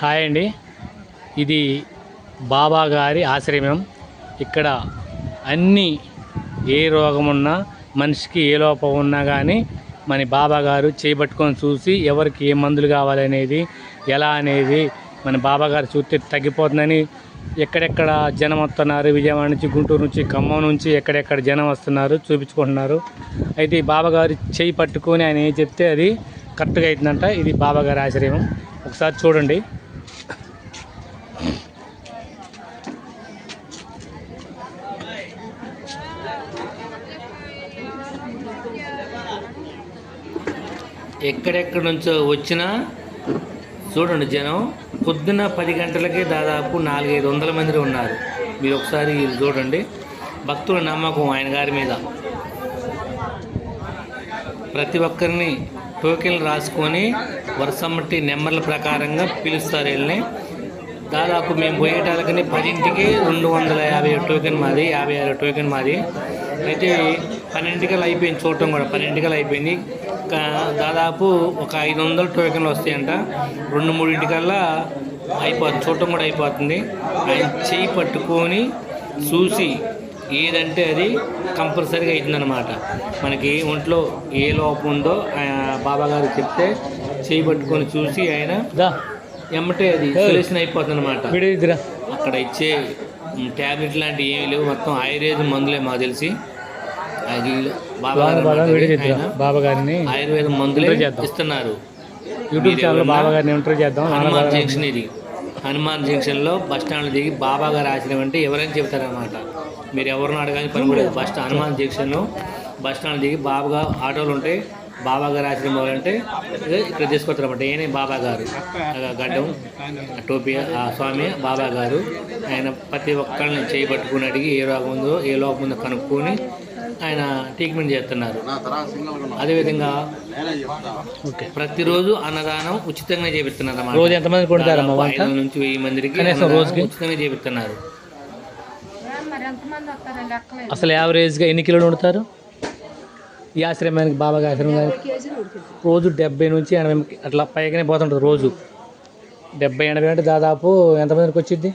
Hi అండి. ఇది బాబా గారి ఆశ్రమం. ఇక్కడ అన్ని ఏ రోగం ఉన్నా మనిషికి ఏ లోపం ఉన్నా కానీ మన బాబా గారు చేపట్టుకొని చూసి ఎవరికి ఏ మందులు కావాలనేది ఎలా అనేది మన బాబా గారు చూస్తే తగ్గిపోతుందని ఎక్కడెక్కడ జనం వస్తున్నారు విజయవాడ నుంచి గుంటూరు నుంచి ఖమ్మం నుంచి ఎక్కడెక్కడ జనం వస్తున్నారు చూపించుకుంటున్నారు. అయితే ఈ బాబాగారు చేయి పట్టుకొని ఆయన ఏం చెప్తే అది కరెక్ట్గా అవుతుందంట. ఇది బాబా గారి ఒకసారి చూడండి. ఎక్కడెక్కడి నుంచో వచ్చినా చూడండి జనం పొద్దున్న పది గంటలకే దాదాపు నాలుగైదు వందల మంది ఉన్నారు. మీరు ఒకసారి చూడండి. భక్తుల నమ్మకం ఆయన గారి మీద. ప్రతి ఒక్కరిని టోకెన్లు రాసుకొని వరుసమ్మటి నెంబర్ల ప్రకారంగా పిలుస్తారు వీళ్ళని. దాదాపు మేము పోయేటాలకని పదింటికి రెండు వందల యాభై టోకెన్ మాది యాభై ఆరు టోకెన్ మాది. అయితే పన్నెండింటికల్ అయిపోయింది చూడటం కూడా పన్నెండుకలు అయిపోయింది. కా- దాదాపు ఒక ఐదు వందల టోకెన్లు వస్తాయంట. రెండు మూడింటికల్లా అయిపోతుంది చూడటం కూడా అయిపోతుంది. ఆయన చేయి పట్టుకొని చూసి ఏదంటే అది కంపల్సరీగా అవుతుందన్నమాట. మనకి ఒంట్లో ఏ లోపం ఉందో ఆయన బాబా గారు చెప్తే చేయి పట్టుకొని చూసి ఆయన ఎమ్మటే అది సొల్యూషన్ అయిపోతుంది అనమాట అక్కడ ఇచ్చే ట్యాబ్లెట్ లాంటివి ఏమీ లేవు. మొత్తం ఆయుర్వేద మందులే మాకు తెలిసి. అది బాబా గారిని ఆయుర్వేద మందులే. ఇస్తున్నారు. యూట్యూబ్ ఛానల్ బాబా గారిని ఇంటర్వ్యూ చేద్దాం. హనుమాన్ జంక్షన్ ఇది. హనుమాన్ జంక్షన్లో బస్ స్టాండ్ దిగి బాబా గారు ఆశ్రమం అంటే ఎవరైనా చెప్తారనమాట మీరు ఎవరిని అడగాని పని కూడా లేదు. బస్ స్టాండ్ హనుమాన్ జంక్షన్లో బస్ స్టాండ్ దిగి బాబా ఆటోలు ఉంటాయి బాబా గారు ఆశ్రమం అంటే ఇక్కడ తీసుకొస్తారన్నమాట ఈయనే బాబా గారు. గడ్డం టోపీ ఆ స్వామి బాబా గారు. ఆయన ప్రతి ఒక్కరిని చేయబట్టుకుని అడిగి ఏ రోగం ఉందో ఏ లోపం ఉందో కనుక్కొని ఆయన ట్రీట్మెంట్ చేస్తున్నారు. అదేవిధంగా ఓకే. ప్రతిరోజు అన్నదానం ఉచితంగా చేపిస్తున్నారు. రోజు ఎంతమంది? ఐదు నుంచి వెయ్యి మందికి? ఉచితంగా చేపిస్తున్నారు. అసలు యావరేజ్గా ఎన్ని కిలోలు వండుతారు? ఈ ఆశ్రమానికి బాబా గారి ఆశ్రమానికి రోజు డెబ్బై నుంచి ఎనభై అట్లా పైగానే పోతుంటుంది రోజు. డెబ్బై ఎనభై అంటే దాదాపు ఎంతమందికి వచ్చింది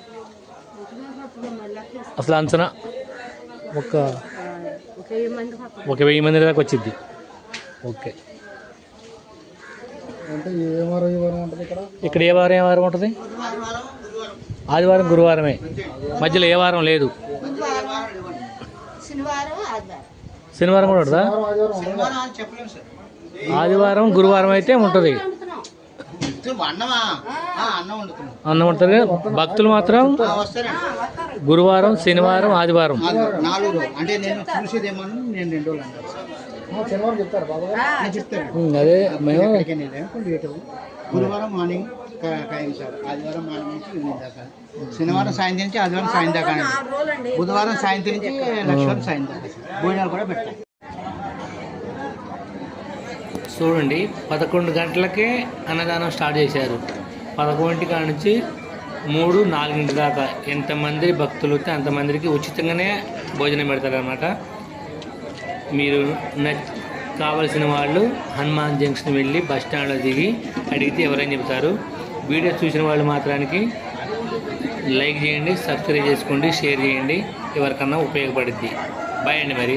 అసలు అంచనా ఒక ఒక వెయ్యి మంది దాకా వచ్చింది ఓకే. ఇక్కడ ఏ వారం ఏ వారం ఉంటుంది? ఆదివారం గురువారమే. మధ్యలో ఏ వారం లేదు. శనివారం ఆదివారం. శనివారం కూడా ఉంటుందా? ఆదివారం గురువారం అయితే ఉంటుంది? అన్నం ఉంటుంది భక్తులు మాత్రం వస్తారండి. గురువారం శనివారం ఆదివారం. అదే మేము గురువారం మార్నింగ్ ఖాయం సార్. ఆదివారం మార్నింగ్ నుంచి ఈవినింగ్ దాకా. శనివారం సాయంత్రం నుంచి ఆదివారం సాయం దాకా అండి. బుధవారం సాయంత్రం నుంచి లక్ష్మీవారం సాయం దాకా సార్. భోజనాలు కూడా పెట్టాలి చూడండి పదకొండు గంటలకే అన్నదానం స్టార్ట్ చేశారు. పదకొండింటి కాడ నుంచి మూడు నాలుగింటి దాకా ఎంతమంది భక్తులు వస్తే అంతమందికి ఉచితంగానే భోజనం పెడతారనమాట మీరు నచ్ కావలసిన వాళ్ళు హనుమాన్ జంక్షన్ వెళ్ళి బస్ స్టాండ్లో దిగి అడిగితే ఎవరైనా చెబుతారు. వీడియో చూసిన వాళ్ళు మాత్రానికి లైక్ చేయండి సబ్స్క్రైబ్ చేసుకోండి షేర్ చేయండి. ఎవరికన్నా ఉపయోగపడుద్ది. బాయ్ అండి మరి.